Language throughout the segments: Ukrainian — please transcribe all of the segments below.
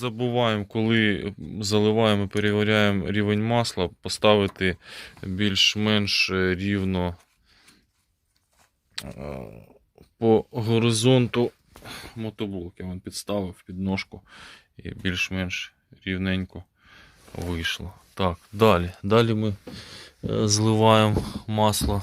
Забуваємо, коли заливаємо перевіряємо рівень масла, поставити більш-менш рівно е, по горизонту мотоблок. Я вам підставив підножку і більш-менш рівненько вийшло. Так, далі. Далі ми е, зливаємо масло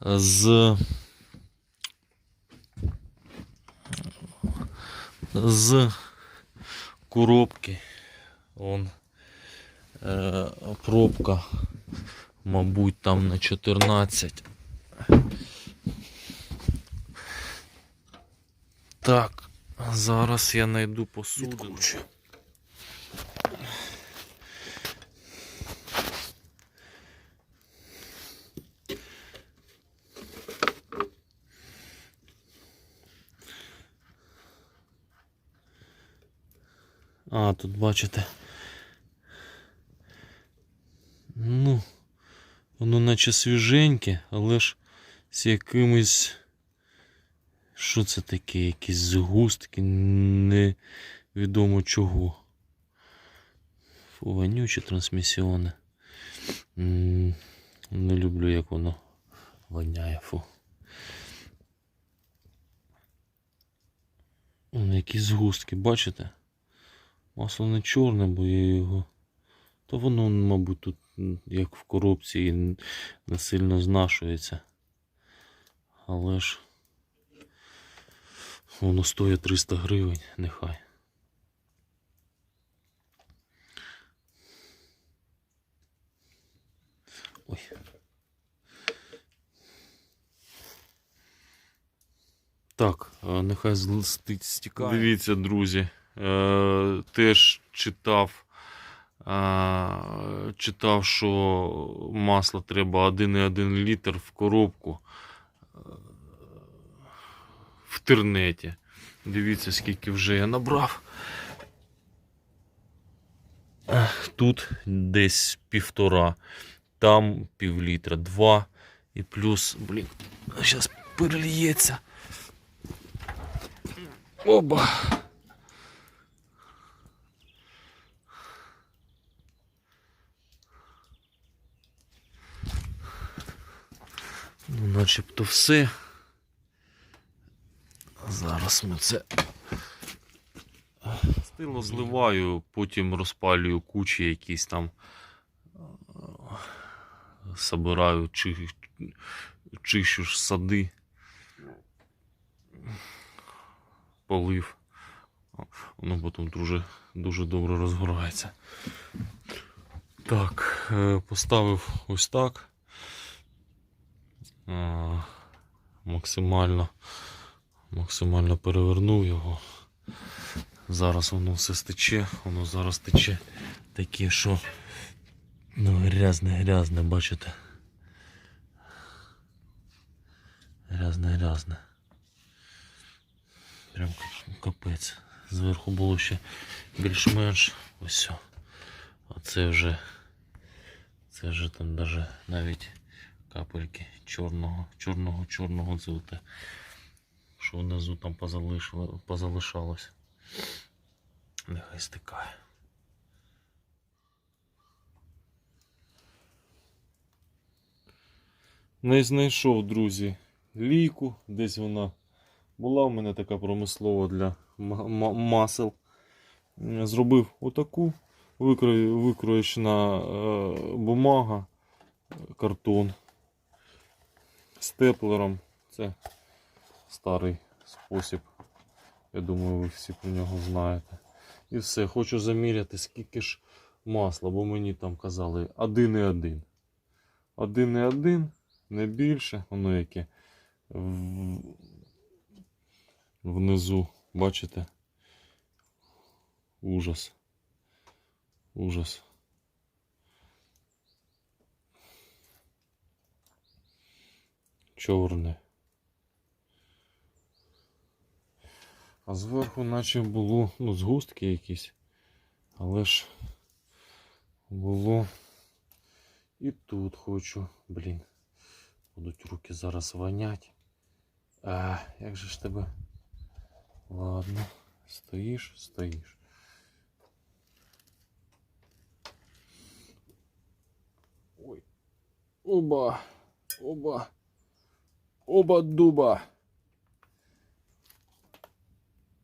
з, з коробки. Вон е, пробка, мабуть, там на 14. Так, зараз я знайду посуду. А, тут бачите. Ну, воно наче свіженьке, але ж з якимось. Що це таке? Якісь згустки, невідомо чого. Фу, вонюче трансмісіони. Не люблю, як воно воняє, фу. Вон якісь згустки, бачите? Масло не чорне, бо я його. То воно, мабуть, тут, як в н- не сильно знашується. Але ж воно стоїть 300 гривень, нехай. Ой. Так, е, нехай стікає. Дивіться, друзі. Е, теж читав, читав, що масла треба 1,1 літр в коробку е, в тернеті. Дивіться, скільки вже я набрав. Тут десь півтора, там пів літра, два і плюс, блін, зараз перельється. Оба. Ну, начебто все. Зараз ми це стило зливаю, потім розпалюю кучі якісь там. е, Собираю, чи, чищу ж сади. Полив. Воно потім дуже, дуже добре розгорається. Так, е, поставив ось так. Максимально, максимально перевернув його. Зараз воно все стече, воно зараз тече таке, що ну, грязне, грязне, бачите? Грязне, грязне. Прям капець. Зверху було ще більш-менш ось. А це вже це вже там даже навіть капельки чорного, чорного, чорного дзута. Що внизу там позалишалось. Нехай стикає. Не знайшов, друзі, лійку, десь вона була у мене така промислова для ма- ма- масел. Зробив отаку викроєчна е, бумага, картон степлером. Це старий спосіб. Я думаю, ви всі про нього знаєте. І все, хочу заміряти, скільки ж масла, бо мені там казали 1,1. 1,1, не більше, воно яке внизу, бачите? Ужас. Ужас. Чорне. А зверху наче було ну, згустки якісь. Але ж було і тут хочу. Блін. Будуть руки зараз вонять. А, як же ж тебе? Ладно, стоїш, стоїш. Ой. Оба. Оба. Оба дуба.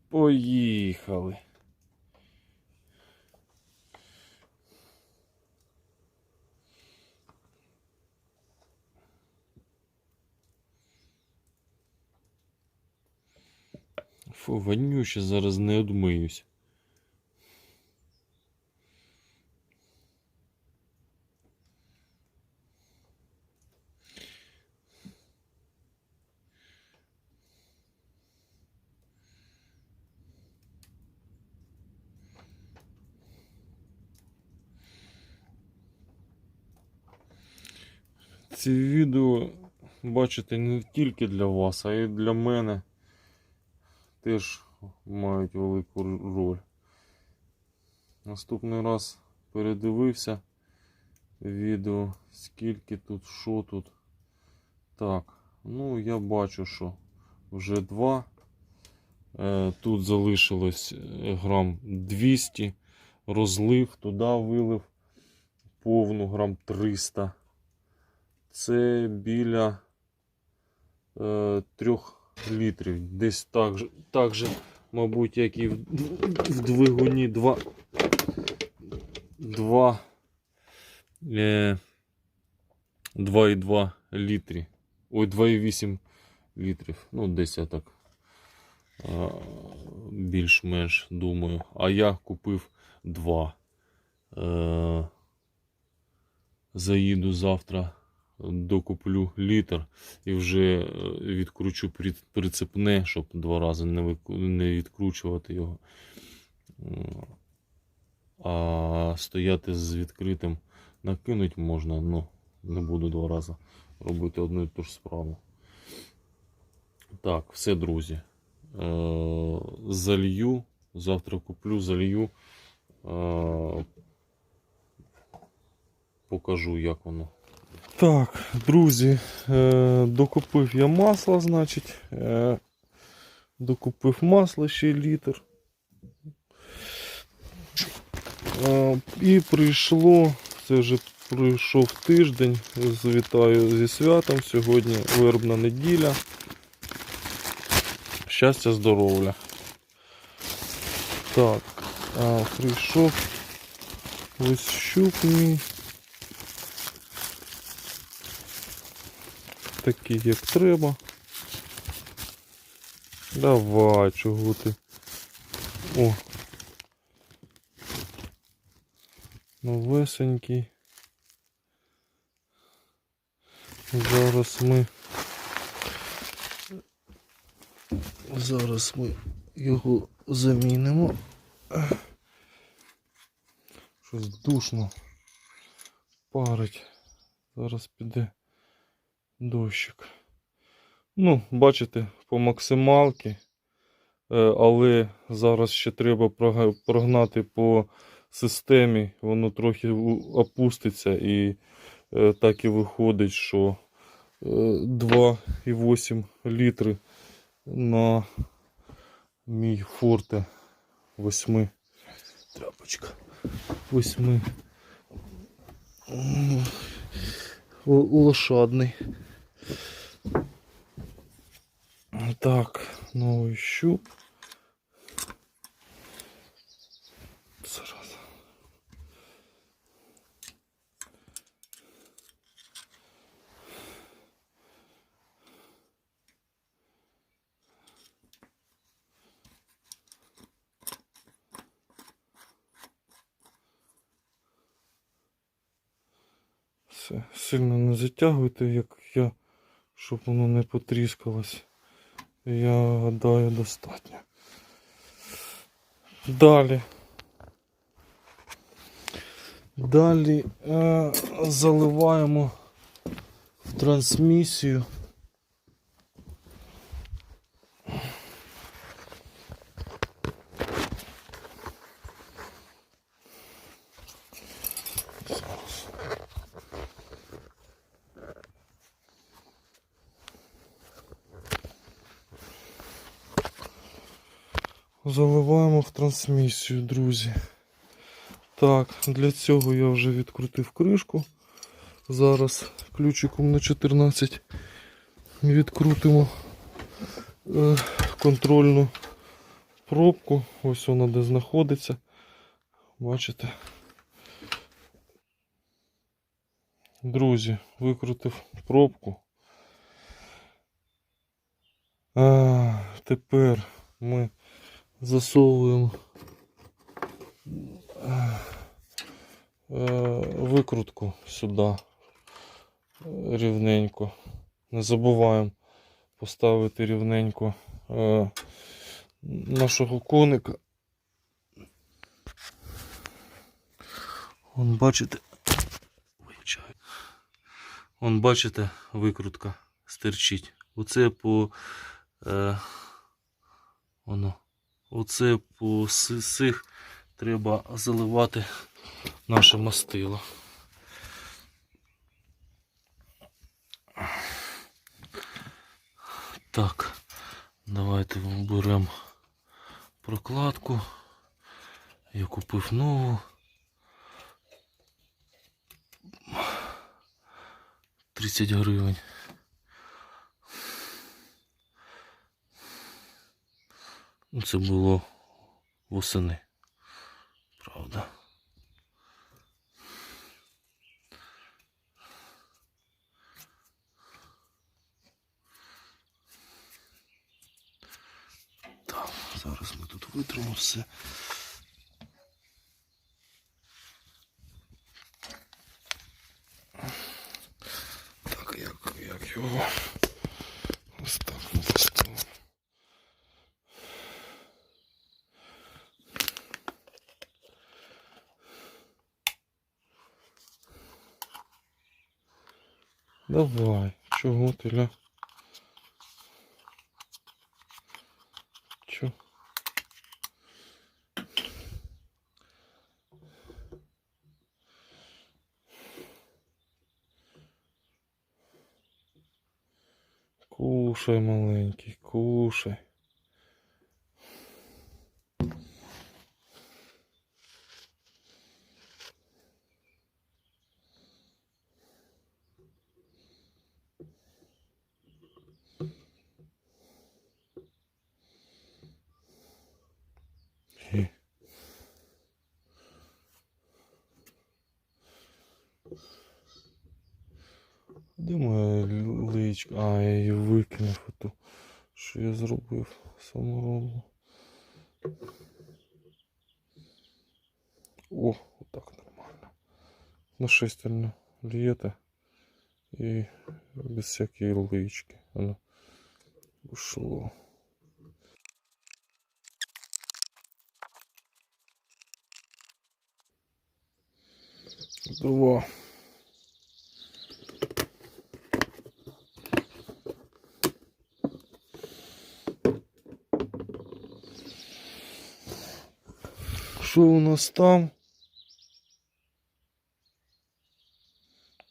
Поїхали. Фу, вонюще зараз не одмиюсь. Ці відео, бачите, не тільки для вас, а й для мене теж мають велику роль. Наступний раз передивився відео, скільки тут, що тут. Так, ну я бачу, що вже два. Е, Тут залишилось е, грам 200. Розлив, туди вилив повну грам 300. Це біля е, 3 літрів. Десь так же, так же мабуть, як і в, в двигуні 2. 2 е, 2,2 літрі. Ой, 2,8 літрів. Ну, десь я так е, більш-менш думаю. А я купив 2. Е, заїду завтра, докуплю літр і вже е, відкручу при- прицепне, щоб два рази не, відкручувати його. А стояти з відкритим накинуть можна, ну не буду два рази робити одну і ту ж справу. Так, все, друзі. Е, залью, завтра куплю, залью. Е, покажу, як воно. Так, друзі, е, докупив я масло, значить. Е, докупив масло ще літр. Е, і прийшло, це вже пройшов тиждень. Завітаю зі святом. Сьогодні вербна неділя. Щастя, здоров'я. Так, прийшов ось щуп мій. Такий, як треба. Давай, чого ти? О. Новесенький. Зараз ми. Зараз ми його замінимо. Щось душно парить. Зараз піде дощик. Ну, бачите, по максималки. Е, Але зараз ще треба прогнати по системі. Воно трохи опуститься і е, так і виходить, що е, 2,8 літри на мій форте 8 тряпочка. 8 лошадний. Так, новий щуп. Зараз. Все, сильно не затягуйте, як я, щоб воно не потріскалось. Я гадаю достатньо. Далі. Далі е, заливаємо в трансмісію Заливаємо в трансмісію, друзі. Так, для цього я вже відкрутив кришку. Зараз ключиком на 14 відкрутимо е, контрольну пробку. Ось вона де знаходиться. Бачите? Друзі, викрутив пробку. А, тепер ми засовуємо е, викрутку сюди рівненько. Не забуваємо поставити рівненько е, нашого коника. Вон бачите. Вон бачите, викрутка стерчить. Оце по е, воно. Оце по сих треба заливати наше мастило. Так, давайте беремо прокладку. Я купив нову. 30 гривень. Це було восени. Правда. Так, зараз ми тут витримо все. Так, як, як його. Ось так ми поставимо. Давай, чого ти ля? Чо? Кушай, маленький, кушай. Л- А, я її викинув оту, що я зробив саморобну. О, отак нормально. На шестерню льєте і без всякої лички. Воно ушло. Два. Що у нас там?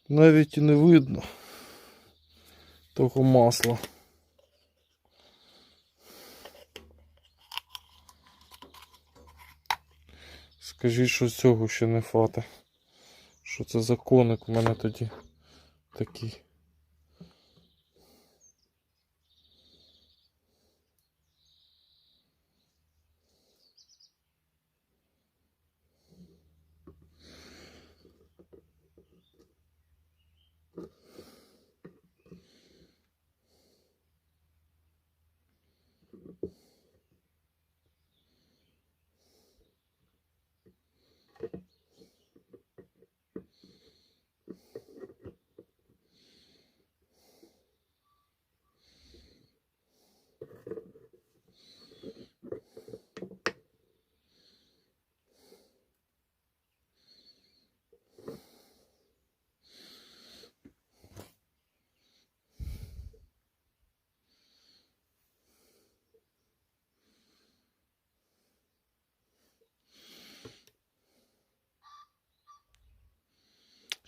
Навіть і не видно того масла. Скажіть, що цього ще не фати. Що це за коник у мене тоді такий.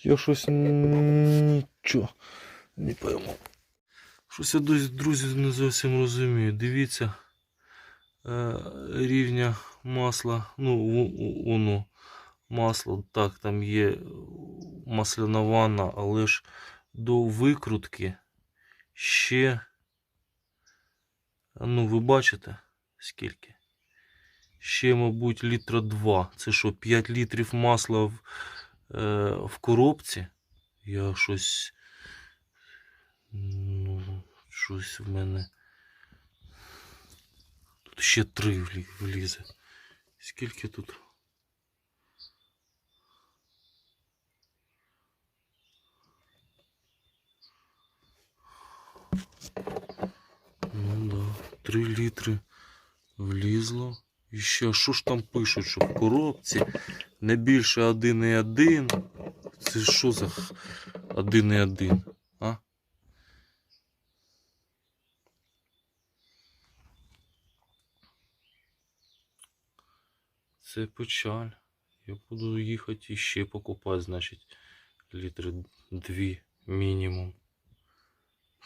Я щось нічого не пойму. Щось я друзі, не зовсім розумію. Дивіться е, рівня масла. Ну, воно. Масло, так, там є масляна ванна, але ж до викрутки ще. Ну, ви бачите, скільки? Ще, мабуть, літра 2. Це що, 5 літрів масла в, в коробці? Я щось. Ну, щось в мене. Тут ще 3 влі- влізе. Скільки тут? Ну да, 3 літри влізло. І ще, що ж там пишуть, що в коробці не більше 1,1. Це що за х- 1,1? А? Це печаль. Я буду їхати і ще покупати, значить, літри 2 мінімум.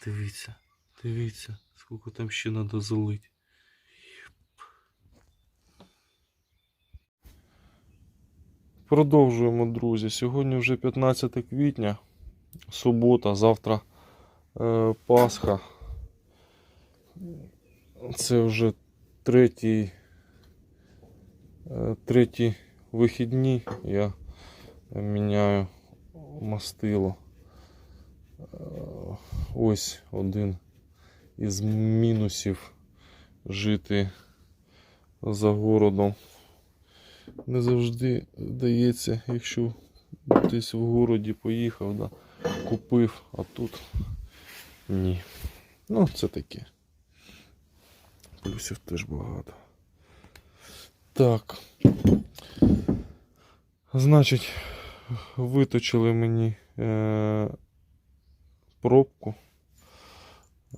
Дивіться, дивіться, скільки там ще треба залити. Продовжуємо, друзі. Сьогодні вже 15 квітня, субота, завтра е, Пасха. Це вже третій, е, треті вихідні. Я міняю мастило. Е, ось один із мінусів жити за городом. Не завжди дається, якщо десь в городі поїхав, да, купив, а тут ні. Ну, це таке. Плюсів теж багато. Так. Значить, виточили мені е, пробку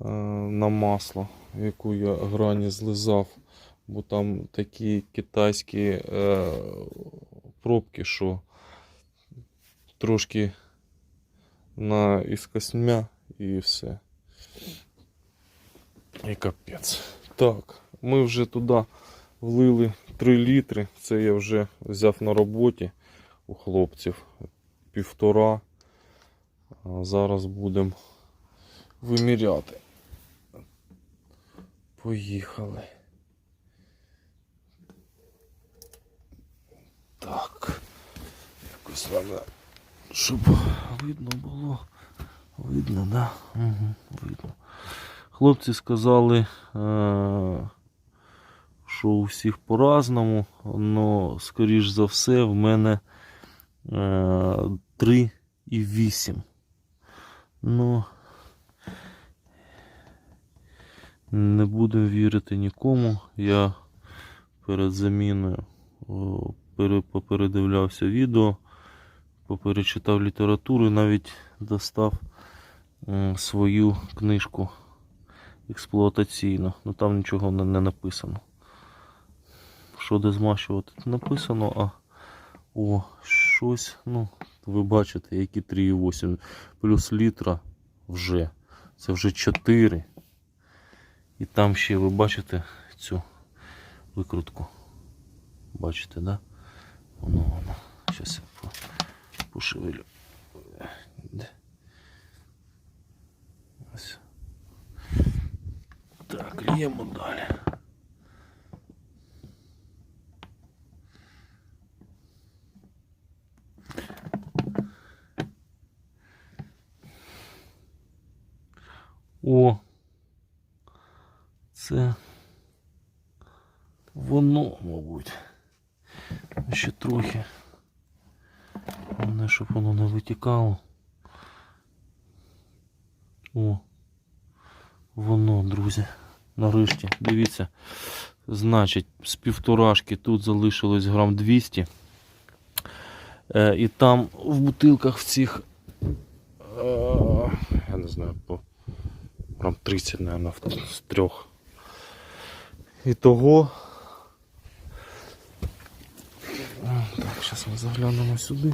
е, на масло, яку я грані злизав, бо там такі китайські е, пробки, що трошки на із космя і все. І капець. Так, ми вже туди влили 3 літри. Це я вже взяв на роботі у хлопців півтора. Зараз будемо виміряти. Поїхали. Так. Треба, щоб видно було. Видно, да? Угу, видно. Хлопці сказали, е- що у всіх по-разному, але, скоріш за все, в мене е- 3 і 8. Ну, не будемо вірити нікому. Я перед заміною попередивлявся відео, поперечитав літературу навіть достав свою книжку експлуатаційну. Ну там нічого не, написано. Що де змащувати написано, а о, щось, ну, ви бачите, які 3,8 плюс літра вже. Це вже 4. І там ще ви бачите цю викрутку. Бачите, да? Воно воно. Пошевелю. Де? Ось. Так, лємо далі. О, це воно, мабуть. Ще трохи. Щоб воно не витікало. О, воно, друзі. Нарешті, дивіться. Значить, з півторашки тут залишилось грам 200. Е, і там в бутилках в цих, е, я не знаю, по грам 30, мабуть, з трьох. І того. Так, зараз ми заглянемо сюди.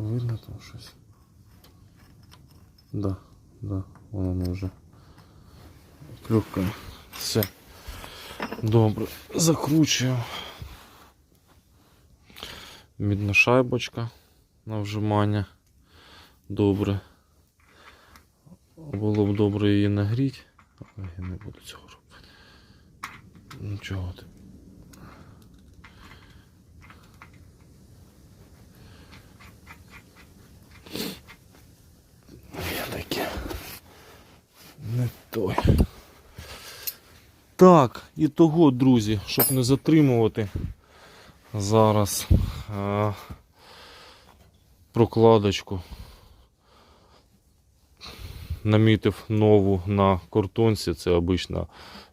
Видно там щось? Да, да, воно вже клюкає. Все. Добре, закручую. Мідна шайбочка на вжимання. Добре. Було б добре її нагріти, але я не буду цього робити. Нічого ти. Я таке. Не той. Так, і того, друзі, щоб не затримувати зараз е, прокладочку. Намітив нову на картонці. Це обична,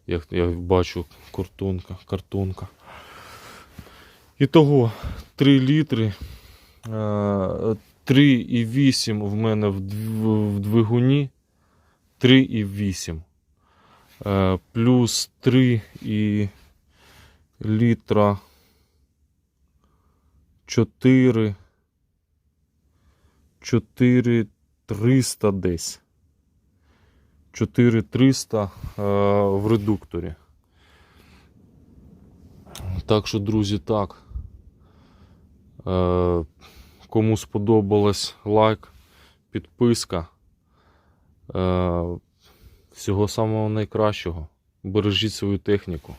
як я бачу, картонка. картонка. І того 3 літри. Е, 3,8 в мене в дв- в двигуні. 3,8. Е, Плюс 3 і літра 4. 4 300 десь. 4300 е, в редукторі. Так що, друзі, так. Кому сподобалось лайк, підписка. Е, всього самого найкращого. Бережіть свою техніку.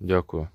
Дякую.